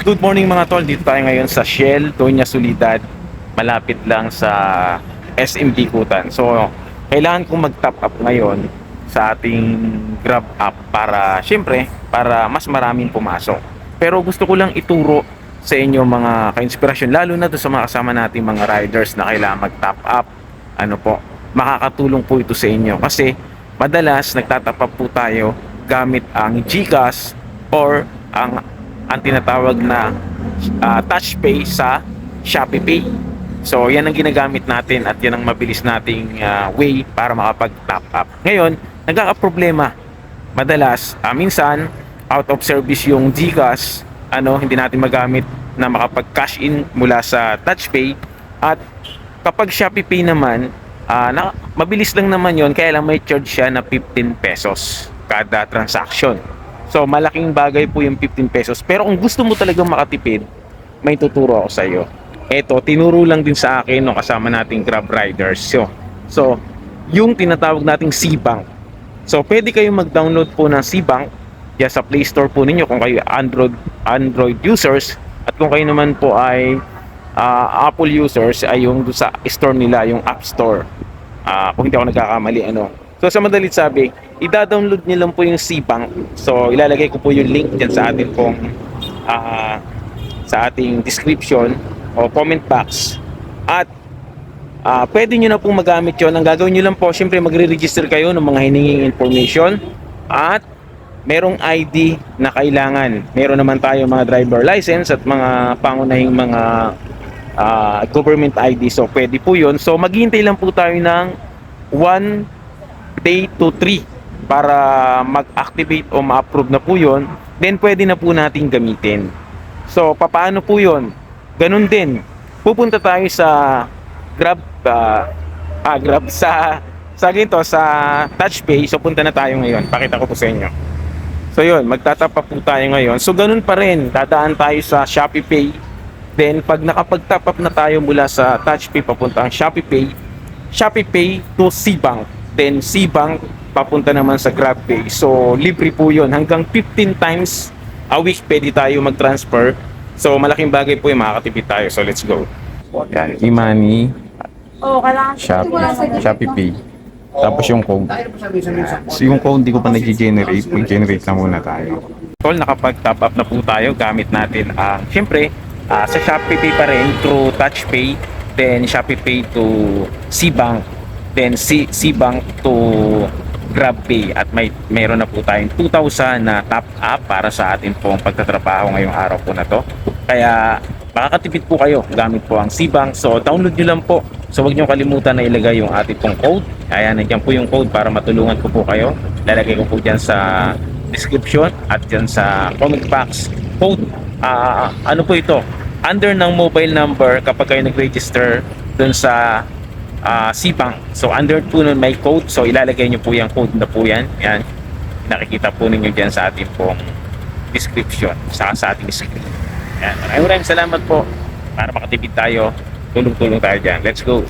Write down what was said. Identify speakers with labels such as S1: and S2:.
S1: Good morning mga tol, dito tayo ngayon sa Shell, Doña Solidad, malapit lang sa SMD Kutan. So, kailangan kong mag-top up ngayon sa ating Grab app para, syempre, para mas maraming pumasok. Pero gusto ko lang ituro sa inyo mga ka-inspirasyon, lalo na doon sa mga kasama nating mga riders na kailangan mag-top up. Ano po, makakatulong po ito sa inyo kasi madalas nagtatop up po tayo gamit ang GCash or ang ang tinatawag na ah, touch pay sa Shopee Pay. So, yan ang ginagamit natin at yan ang mabilis nating ah, way para makapag-top up. Ngayon, nagkakaproblema. Madalas, ah, minsan, out of service yung GCash, ano, hindi natin magamit na makapag-cash in mula sa touch pay at kapag Shopee Pay naman, ah, na, mabilis lang naman yon kaya lang may charge siya na 15 pesos kada transaction. So, malaking bagay po yung 15 pesos. Pero kung gusto mo talagang makatipid, may tuturo ako sa iyo. Ito, tinuro lang din sa akin no, kasama nating Grab riders. So, so yung tinatawag nating C-Bank. So, pwede kayong mag-download po ng C-Bank yan sa Play Store po ninyo kung kayo Android Android users at kung kayo naman po ay ah, Apple users ay yung sa store nila, yung App Store. Ah, kung hindi ako nagkakamali ano. So sa madalit sabi, i-download niyo lang po yung C-Bank. So ilalagay ko po yung link diyan sa atin pong ah, sa ating description o comment box. At ah, pwede nyo na pong magamit yon. Ang gagawin nyo lang po, syempre magre-register kayo ng mga hininging information at merong ID na kailangan. Meron naman tayo mga driver license at mga pangunahing mga ah, government ID. So pwede po yun. So maghihintay lang po tayo ng 1 day to 3 para mag-activate o ma-approve na po yun. Then pwede na po nating gamitin. So papaano po yun? Ganun din. Pupunta tayo sa Grab ah, ah, Grab sa sa ginto sa TouchPay. So punta na tayo ngayon. Pakita ko po sa inyo. So yun, magtatapa po tayo ngayon. So ganun pa rin, dadaan tayo sa Shopee Pay. Then pag nakapag-top up na tayo mula sa TouchPay papunta ang Shopee Pay, Shopee Pay to C-Bank. Then C-Bank papunta naman sa GrabPay. So libre po yun. Hanggang 15 times a week pwede tayo mag-transfer. So malaking bagay po yung makakatipid tayo. So let's go. Yan, e-money,
S2: Oo, kailangan
S1: Shopee, Shopee Pay. Tapos yung code. So yung code di ko pa nag-generate, mag-generate na muna tayo. Tol, nakapag-top up na po tayo gamit natin ah syempre ah, sa Shopee Pay pa rin through Touch Pay, then Shopee Pay to C-Bank, then C C-Bank to GrabPay at may meron na po tayong 2,000 na top up para sa atin pong pagtatrabaho ngayong araw po na to. Kaya makakatipid po kayo gamit po ang C-Bank. So download nyo lang po. So huwag nyo kalimutan na ilagay yung ating pong code. Ayan, nandiyan po yung code para matulungan ko po kayo. Lalagay ko po dyan sa description at dyan sa comment box. Code, ah, ano po ito? Under ng mobile number kapag kayo nag-register dun sa ah, C-Bank. So under po nun may code. So ilalagay nyo po yung code na po yan. Yan. Nakikita po ninyo dyan sa ating pong description. Saka sa ating screen. Yan. Maraming salamat po para makatipid tayo. Tulong-tulong tayo dyan. Let's go.